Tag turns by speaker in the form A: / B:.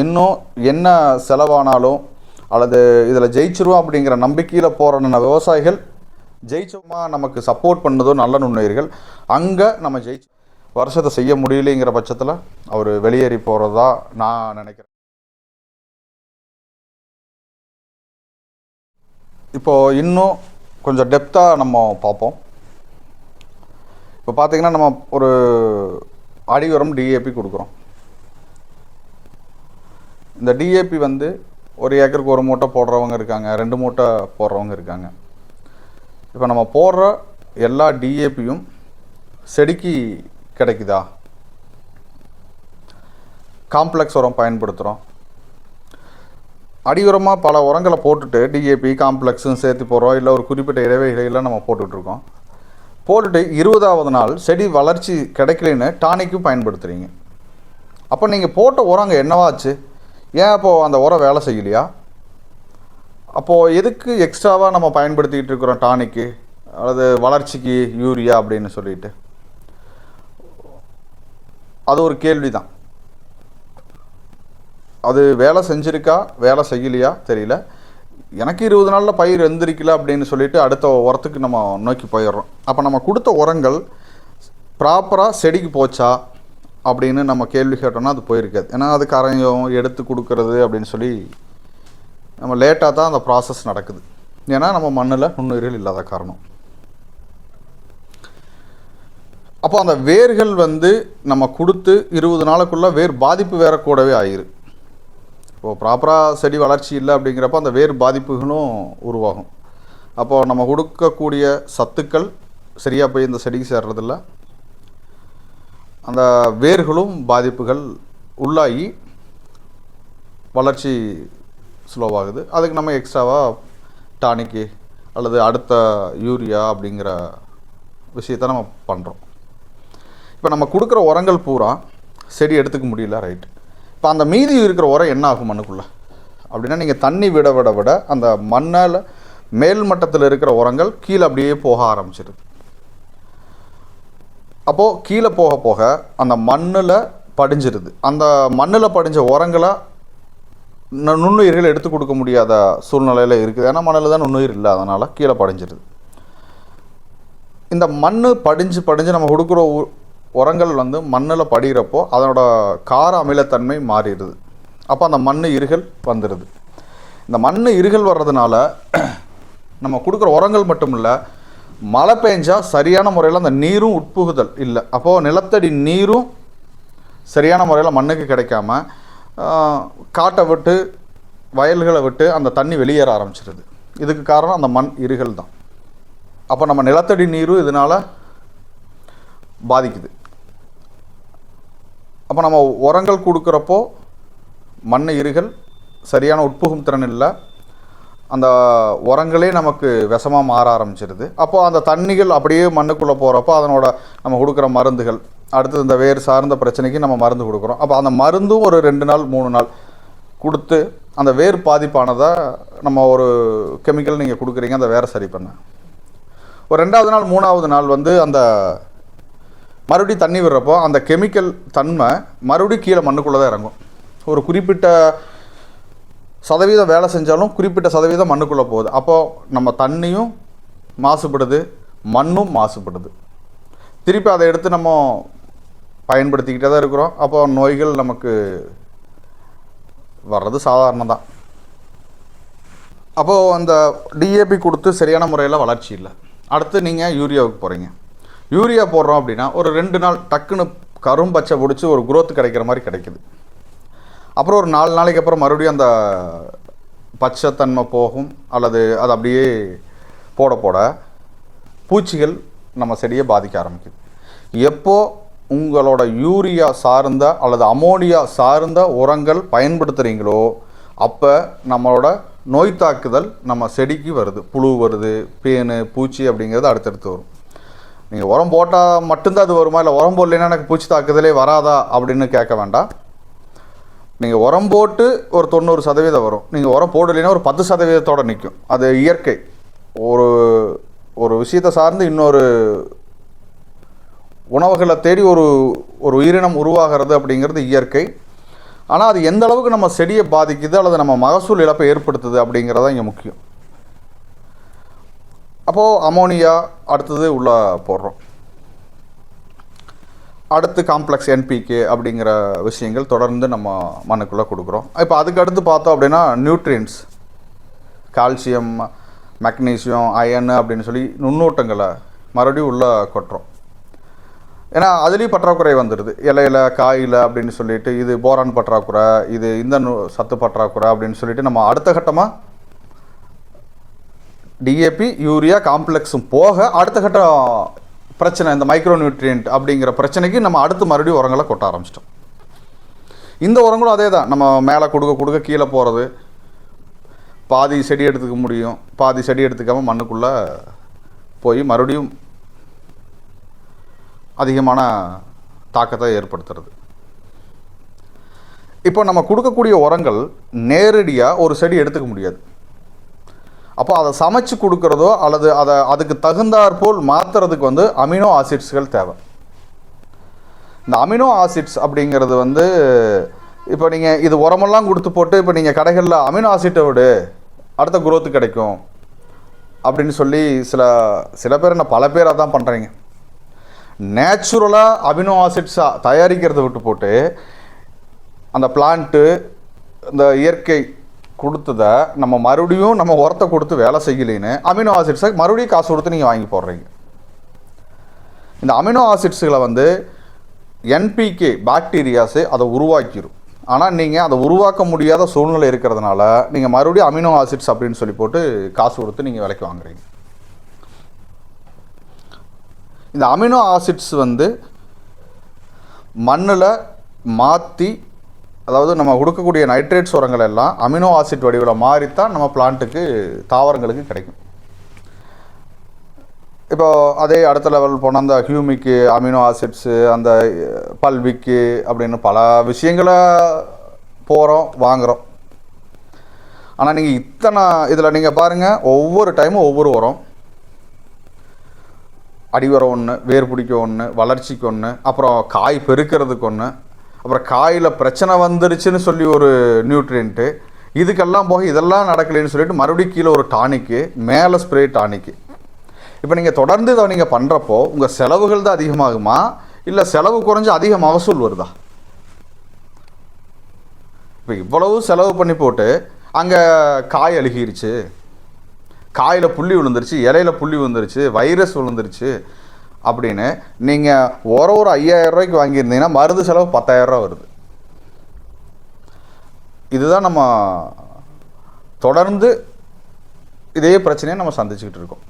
A: இன்னும் என்ன செலவானாலும் அல்லது இதில் ஜெயிச்சிருவோம் அப்படிங்கிற நம்பிக்கையில் போகிற விவசாயிகள் ஜெயிச்சோமா நமக்கு சப்போர்ட் பண்ணதோ நல்ல நுண்ணுயிர்கள் அங்கே நம்ம ஜெயிச்சு வருஷத்தை செய்ய முடியலைங்கிற பட்சத்தில் அவர் வெளியேறி போகிறதா நான் நினைக்கிறேன். இப்போது இன்னும் கொஞ்சம் டெப்த்தாக நம்ம பார்ப்போம். இப்போ பார்த்தீங்கன்னா நம்ம ஒரு அடி உரம் டிஏபி கொடுக்குறோம். இந்த டிஏபி வந்து ஒரு ஏக்கருக்கு ஒரு மூட்டை போடுறவங்க இருக்காங்க ரெண்டு மூட்டை போடுறவங்க இருக்காங்க. இப்போ நம்ம போடுற எல்லா டிஏபியும் செடிக்கு கிடைக்குதா? காம்ப்ளெக்ஸ் உரம் பயன்படுத்துகிறோம் அடியுரமாக பல உரங்களை போட்டுட்டு டிஏபி காம்ப்ளெக்ஸும் சேர்த்து போடுறோம். இல்லை ஒரு குறிப்பிட்ட இடைவெளிகளில் நம்ம போட்டுட்ருக்கோம். போட்டுட்டு இருபதாவது நாள் செடி வளர்ச்சி கிடைக்கலன்னு டானிக்கும் பயன்படுத்துகிறீங்க அப்போ நீங்கள் போட்ட உரங்க என்னவாச்சு ஏன் அப்போது அந்த உரம் வேலை செய்யலையா? அப்போது எதுக்கு எக்ஸ்ட்ராவாக நம்ம பயன்படுத்திக்கிட்டு இருக்கிறோம் டானிக்கு அல்லது வளர்ச்சிக்கு யூரியா அப்படின்னு சொல்லிட்டு. அது ஒரு கேள்வி தான் அது வேலை செஞ்சுருக்கா? வேலை செய்யலையா? தெரியல. எனக்கு இருபது நாளில் பயிர் எந்திரிக்கல அப்படின்னு சொல்லிட்டு அடுத்த உரத்துக்கு நம்ம நோக்கி போயிடுறோம். அப்போ நம்ம கொடுத்த உரங்கள் ப்ராப்பராக செடிக்கு போச்சா? அப்படின்னு நம்ம கேள்வி கேட்டோம்னா அது போயிருக்காது. ஏன்னா அது கரையும் எடுத்து கொடுக்கறது அப்படின்னு சொல்லி நம்ம லேட்டாக தான் அந்த ப்ராசஸ் நடக்குது. ஏன்னா நம்ம மண்ணில் நுண்ணுயிர்கள் இல்லாத காரணம். அப்போ அந்த வேர்கள் வந்து நம்ம கொடுத்து இருபது நாளுக்குள்ளே வேர் பாதிப்பு வேற கூடவே ஆயிரு. இப்போது ப்ராப்பராக செடி வளர்ச்சி இல்லை அப்படிங்கிறப்ப அந்த வேர் பாதிப்புகளும் உருவாகும். அப்போது நம்ம கொடுக்கக்கூடிய சத்துக்கள் சரியாக போய் இந்த செடிக்கு சேர்றதில்ல. அந்த வேர்களும் பாதிப்புகள் உள்ளாகி வளர்ச்சி ஸ்லோவாகுது. அதுக்கு நம்ம எக்ஸ்ட்ராவாக டானிக்கு அல்லது அடுத்த யூரியா அப்படிங்கிற விஷயத்த நம்ம பண்ணுறோம் இப்போ நம்ம கொடுக்குற உரங்கள் பூரா செடி எடுத்துக்க முடியல ரைட் இப்போ அந்த மீதி இருக்கிற உரம் என்ன ஆகும் மண்ணுக்குள்ளே? அப்படின்னா நீங்கள் தண்ணி விட விட விட அந்த மண்ணால் மேல் மட்டத்தில் இருக்கிற உரங்கள் கீழே அப்படியே போக ஆரம்பிச்சிருது. அப்போது கீழே போக போக அந்த மண்ணில் படிஞ்சிருது. அந்த மண்ணில் படிஞ்ச உரங்களை நுண்ணுயிர்கள் எடுத்து கொடுக்க முடியாத சூழ்நிலையில் இருக்குது. ஏன்னா மண்ணில் தான் நுண்ணுயிர் இல்லை. அதனால் கீழே படிஞ்சிருது. இந்த மண் படிஞ்சு படிஞ்சு நம்ம கொடுக்குற உ- உரங்கள் வந்து மண்ணில் படிகிறப்போ அதனோட கார அமிலத்தன்மை மாறிடுது. அப்போ அந்த மண் இருகல் வந்துடுது இந்த மண் இருகல் வர்றதுனால நம்ம கொடுக்குற உரங்கள் மட்டும் இல்லை மழை பெஞ்சால் சரியான முறையில் அந்த நீரும் உட்புகுதல். இல்லை. அப்போது நிலத்தடி நீரும் சரியான முறையில் மண்ணுக்கு கிடைக்காம காட்டை விட்டு வயல்களை விட்டு அந்த தண்ணி வெளியேற ஆரம்பிச்சிருது. இதுக்கு காரணம் அந்த மண் இருகல் தான். அப்போ நம்ம நிலத்தடி நீரும் இதனால் பாதிக்குது. அப்போ நம்ம உரங்கள் கொடுக்குறப்போ மண் இருகல் சரியான உட்புகும் திறன் இல்லை. அந்த உரங்களே நமக்கு விஷமாக மாற ஆரம்பிச்சிருது. அப்போ அந்த தண்ணிகள் அப்படியே மண்ணுக்குள்ளே போகிறப்போ அதனோட நம்ம கொடுக்குற மருந்துகள் அடுத்தது இந்த வேர் சார்ந்த பிரச்சனைக்கு நம்ம மருந்து கொடுக்குறோம். அப்போ அந்த மருந்தும் ஒரு ரெண்டு நாள் மூணு நாள் கொடுத்து அந்த வேர் பாதிப்பானதை நம்ம ஒரு கெமிக்கல் நீங்கள் கொடுக்குறீங்க அந்த வேரை சரி பண்ண. ஒரு ரெண்டாவது நாள் மூணாவது நாள் வந்து அந்த மறுபடியும் தண்ணி விடுறப்போ அந்த கெமிக்கல் தன்மை மறுபடியும் கீழே மண்ணுக்குள்ளே தான் இறங்கும். ஒரு குறிப்பிட்ட சதவீதம் வேலை செஞ்சாலும் குறிப்பிட்ட சதவீதம் மண்ணுக்குள்ளே போகுது. அப்போது நம்ம தண்ணியும் மாசுபடுது மண்ணும் மாசுபடுது. திருப்பி அதை எடுத்து நம்ம பயன்படுத்திக்கிட்டே தான் இருக்கிறோம். அப்போ நோய்கள் நமக்கு வர்றது சாதாரணம் தான் அப்போது அந்த டிஏபி கொடுத்து சரியான முறையில் வளர்ச்சி இல்லை. அடுத்து நீங்கள் யூரியாவுக்கு போகிறீங்க யூரியா போடுறோம் அப்படின்னா ஒரு ரெண்டு நாள் டக்குன்னு கரும்பச்சை பிடிச்சி ஒரு குரோத் கிடைக்கிற மாதிரி கிடைக்குது. அப்புறம் ஒரு நாலு நாளைக்கு அப்புறம் மறுபடியும் அந்த பச்சைத்தன்மை போகும் அல்லது அது அப்படியே போட போட பூச்சிகள் நம்ம செடியை பாதிக்க ஆரம்பிக்குது. எப்போ உங்களோட யூரியா சார்ந்த அல்லது அமோனியா சார்ந்த உரங்கள் பயன்படுத்துகிறீங்களோ அப்போ நம்மளோட நோய் தாக்குதல் நம்ம செடிக்கு வருது. புழு வருது பேனு பூச்சி அப்படிங்கிறது அடுத்தடுத்து வரும். நீங்கள் உரம் போட்டால் மட்டும்தான் அது வருமா? இல்லை உரம் போடலைன்னா எனக்கு பூச்சி தாக்குதலே வராதா அப்படின்னு கேட்க வேண்டாம். நீங்கள் உரம் போட்டு ஒரு தொண்ணூறு சதவீதம் வரும். நீங்கள் உரம் போடலைன்னா ஒரு பத்து சதவீதத்தோட நிற்கும் அது இயற்கை. ஒரு ஒரு விஷயத்தை சார்ந்து இன்னொரு உணவுகளை தேடி ஒரு ஒரு உயிரினம் உருவாகிறது அப்படிங்கிறது இயற்கை. ஆனால் அது எந்த அளவுக்கு நம்ம செடியை பாதிக்குது அல்லது நம்ம மகசூல் இழப்பை ஏற்படுத்துது அப்படிங்கிறதான் இங்கே முக்கியம். அப்போது அமோனியா அடுத்தது உள்ளே போடுறோம். அடுத்து காம்ப்ளெக்ஸ் என்பிகே அப்படிங்கிற விஷயங்கள் தொடர்ந்து நம்ம மண்ணுக்குள்ளே கொடுக்குறோம். இப்போ அதுக்கு அடுத்து பார்த்தோம் அப்படின்னா நியூட்ரியன்ஸ் கால்சியம் மெக்னீசியம் அயன் அப்படின்னு சொல்லி நுண்ணூட்டங்களை மறுபடியும் உள்ளே கொட்டுறோம். ஏன்னா அதுலேயும் பற்றாக்குறை வந்துடுது. இலையில காயில் அப்படின்னு சொல்லிட்டு இது போரான் பற்றாக்குறை இது இந்த சத்து பற்றாக்குறை அப்படின்னு சொல்லிட்டு நம்ம அடுத்த கட்டமாக டிஏபி யூரியா காம்ப்ளெக்ஸும் போக அடுத்த கட்டம் பிரச்சனை இந்த மைக்ரோ நியூட்ரியன்ட் அப்படிங்கிற பிரச்சனைக்கு நம்ம அடுத்து மறுபடியும் உரங்களை கொட்ட ஆரம்பிச்சிட்டோம். இந்த உரங்களும் அதே தான் நம்ம மேலே கொடுக்க கொடுக்க கீழே போகிறது பாதி செடி எடுத்துக்க முடியும். பாதி செடி எடுத்துக்காமல் மண்ணுக்குள்ளே போய் மறுபடியும் அதிகமான தாக்கத்தை ஏற்படுத்துறது. இப்போ நம்ம கொடுக்கக்கூடிய உரங்கள் நேரடியாக ஒரு செடி எடுத்துக்க முடியாது. அப்போ அதை சமைச்சு கொடுக்குறதோ அல்லது அதை அதுக்கு தகுந்தாற்போல் மாற்றுறதுக்கு வந்து அமினோ ஆசிட்ஸ்கள் தேவை. இந்த அமினோ ஆசிட்ஸ் அப்படிங்கிறது வந்து இப்போ நீங்கள் இது உரமெல்லாம் கொடுத்து போட்டு இப்போ நீங்கள் கடைகளில் அமினோ ஆசிட்டை விடு அடுத்த குரோத்து கிடைக்கும் அப்படின்னு சொல்லி சில சில பேர் என்ன பல பேர் அதான் பண்ணுறீங்க நேச்சுரலாக அமினோ ஆசிட்ஸாக தயாரிக்கிறதை விட்டு போட்டு அந்த பிளான்ட்டு இந்த இயற்கை கொடுத்ததை நம்ம மறுபடியும் நம்ம உரத்தை கொடுத்து வேலை செய்யலைன்னு அமினோ ஆசிட்ஸை மறுபடியும் காசு கொடுத்து நீங்கள் வாங்கி போடுறீங்க. இந்த அமினோ ஆசிட்ஸுகளை வந்து என்பிகே பாக்டீரியாஸு அதை உருவாக்கிடும் ஆனால் நீங்கள் அதை உருவாக்க முடியாத சூழ்நிலை இருக்கிறதுனால நீங்கள் மறுபடியும் அமினோ ஆசிட்ஸ் அப்படின்னு சொல்லி போட்டு காசு கொடுத்து நீங்கள் விலைக்கு வாங்குறீங்க. இந்த அமினோ ஆசிட்ஸ் வந்து மண்ணில் மாற்றி அதாவது நம்ம கொடுக்கக்கூடிய நைட்ரேட்ஸ் உரங்கள் எல்லாம் அமினோ ஆசிட் வடிவில் மாறித்தான் நம்ம பிளான்ட்டுக்கு தாவரங்களுக்கு கிடைக்கும். இப்போ அதே அடுத்த லெவல் போனால் அந்த ஹியூமிக்கு அமினோ ஆசிட்ஸு அந்த பல்விக்கு அப்படின்னு பல விஷயங்களை போகிறோம் வாங்குகிறோம் ஆனால் நீங்கள் இத்தனை இதில் நீங்கள் பாருங்கள் ஒவ்வொரு டைமும் ஒவ்வொரு உரம். அடி உரம் ஒன்று வேர் பிடிக்க ஒன்று வளர்ச்சிக்கு ஒன்று அப்புறம் காய் பெருக்கிறதுக்கு ஒன்று அப்புறம் காயில் பிரச்சனை வந்துருச்சுன்னு சொல்லி ஒரு நியூட்ரியன்ட்டு இதுக்கெல்லாம் போக இதெல்லாம் நடக்கலைன்னு சொல்லிட்டு மறுபடியும் கீழே ஒரு டானிக்கு மேலே ஸ்ப்ரே டானிக்கு இப்போ நீங்கள் தொடர்ந்து இதை நீங்கள் பண்ணுறப்போ உங்கள் செலவுகள் தான் அதிகமாகுமா? இல்லை செலவு குறைஞ்சு அதிக மகசூல் வருதா இப்போ இவ்வளவு செலவு பண்ணி போட்டு அங்கே காய் அழுகிருச்சு. காயில் புள்ளி விழுந்துருச்சு இலையில புள்ளி விழுந்துருச்சு வைரஸ் விழுந்துருச்சு. அப்படின்னு நீங்கள் ஒரு ஒரு ஐயாயிரம் ரூபாய்க்கு வாங்கியிருந்தீங்கன்னா மருந்து செலவு பத்தாயிரம் வருது. இதுதான் நம்ம தொடர்ந்து இதே பிரச்சனையை நம்ம சந்திச்சுக்கிட்டு இருக்கோம்.